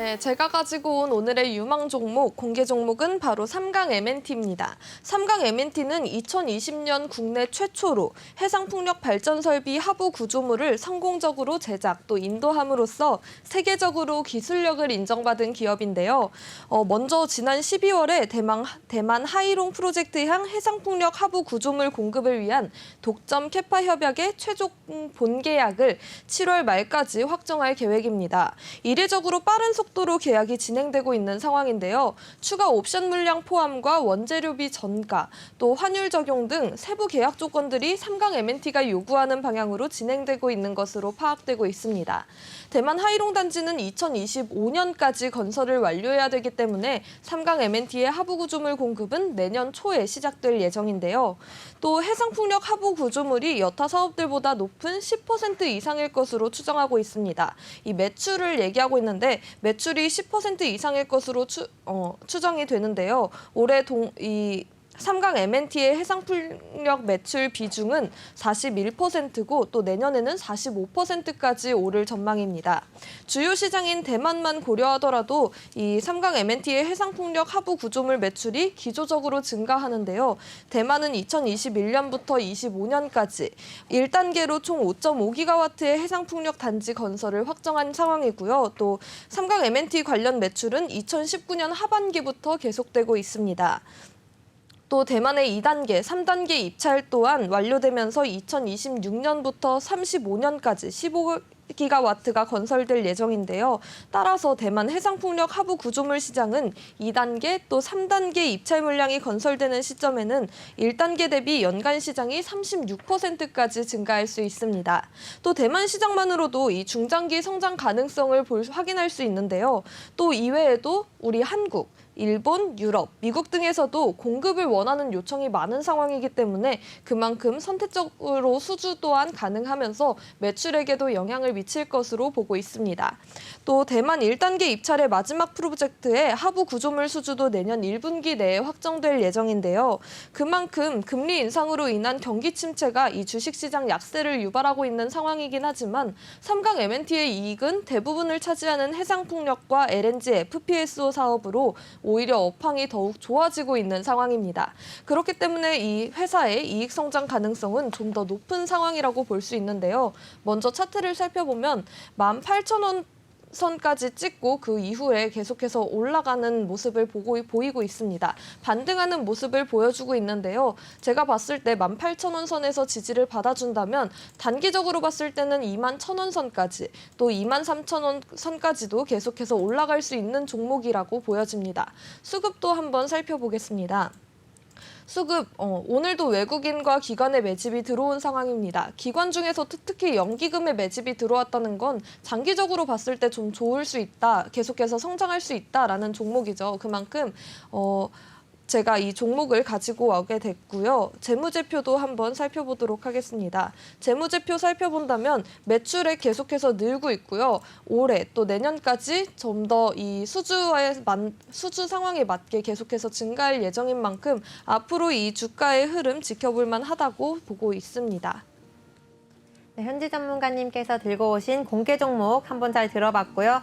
네, 제가 가지고 온 오늘의 유망 종목, 공개 종목은 바로 삼강 MNT입니다. 삼강 MNT는 2020년 국내 최초로 해상풍력 발전 설비 하부 구조물을 성공적으로 제작 또 인도함으로써 세계적으로 기술력을 인정받은 기업인데요. 어, 먼저 지난 12월에 대만, 대만 하이롱 프로젝트향 해상풍력 하부 구조물 공급을 위한 독점 캐파 협약의 최종 본계약을 7월 말까지 확정할 계획입니다. 이례적으로 빠른 속도 로 계약이 진행되고 있는 상황인데요. 추가 옵션 물량 포함과 원재료비 전가, 또 환율 적용 등 세부 계약 조건들이 삼강 MNT가 요구하는 방향으로 진행되고 있는 것으로 파악되고 있습니다. 대만 하이롱 단지는 2025년까지 건설을 완료해야 되기 때문에 삼강 MNT의 하부 구조물 공급은 내년 초에 시작될 예정인데요. 또 해상풍력 하부 구조물이 여타 사업들보다 높은 10% 이상일 것으로 추정하고 있습니다. 이 매출을 얘기하고 있는데 매 출이 10% 이상일 것으로 추, 어, 추정이 되는데요. 올해 동, 이 삼강 MNT의 해상풍력 매출 비중은 41%고 또 내년에는 45%까지 오를 전망입니다. 주요 시장인 대만만 고려하더라도 이 삼강 MNT의 해상풍력 하부 구조물 매출이 기조적으로 증가하는데요. 대만은 2021년부터 25년까지 1단계로 총 5.5기가와트의 해상풍력 단지 건설을 확정한 상황이고요. 또 삼강 MNT 관련 매출은 2019년 하반기부터 계속되고 있습니다. 또 대만의 2단계, 3단계 입찰 또한 완료되면서 2026년부터 35년까지 15 기가와트가 건설될 예정인데요. 따라서 대만 해상풍력 하부 구조물 시장은 2단계 또 3단계 입찰 물량이 건설되는 시점에는 1단계 대비 연간 시장이 36%까지 증가할 수 있습니다. 또 대만 시장만으로도 이 중장기 성장 가능성을 볼, 확인할 수 있는데요. 또 이외에도 우리 한국, 일본, 유럽, 미국 등에서도 공급을 원하는 요청이 많은 상황이기 때문에 그만큼 선택적으로 수주 또한 가능하면서 매출액에도 영향을 미칠 것으로 보고 있습니다. 또 대만 1단계 입찰의 마지막 프로젝트의 하부 구조물 수주도 내년 1분기 내에 확정될 예정인데요. 그만큼 금리 인상으로 인한 경기 침체가 이 주식시장 약세를 유발하고 있는 상황이긴 하지만 삼강 MNT의 이익은 대부분을 차지하는 해상풍력과 LNG, FPSO 사업으로 오히려 업황이 더욱 좋아지고 있는 상황입니다. 그렇기 때문에 이 회사의 이익 성장 가능성은 좀 더 높은 상황이라고 볼 수 있는데요. 먼저 차트를 살펴보면 18,000원 선까지 찍고 그 이후에 계속해서 올라가는 모습을 보고 보이고 있습니다. 반등하는 모습을 보여주고 있는데요. 제가 봤을 때 18,000원 선에서 지지를 받아준다면 단기적으로 봤을 때는 21,000원 선까지 또 23,000원 선까지도 계속해서 올라갈 수 있는 종목이라고 보여집니다. 수급도 한번 살펴보겠습니다. 수급 어, 오늘도 외국인과 기관의 매집이 들어온 상황입니다. 기관 중에서 특- 특히 연기금의 매집이 들어왔다는 건 장기적으로 봤을 때 좀 좋을 수 있다, 계속해서 성장할 수 있다라는 종목이죠. 그만큼 어, 제가 이 종목을 가지고 오게 됐고요. 재무제표도 한번 살펴보도록 하겠습니다. 재무제표 살펴본다면 매출액 계속해서 늘고 있고요. 올해 또 내년까지 좀 더 이 수주와의 만, 수주 상황에 맞게 계속해서 증가할 예정인 만큼 앞으로 이 주가의 흐름 지켜볼 만하다고 보고 있습니다. 네, 현지 전문가님께서 들고 오신 공개 종목 한번 잘 들어봤고요.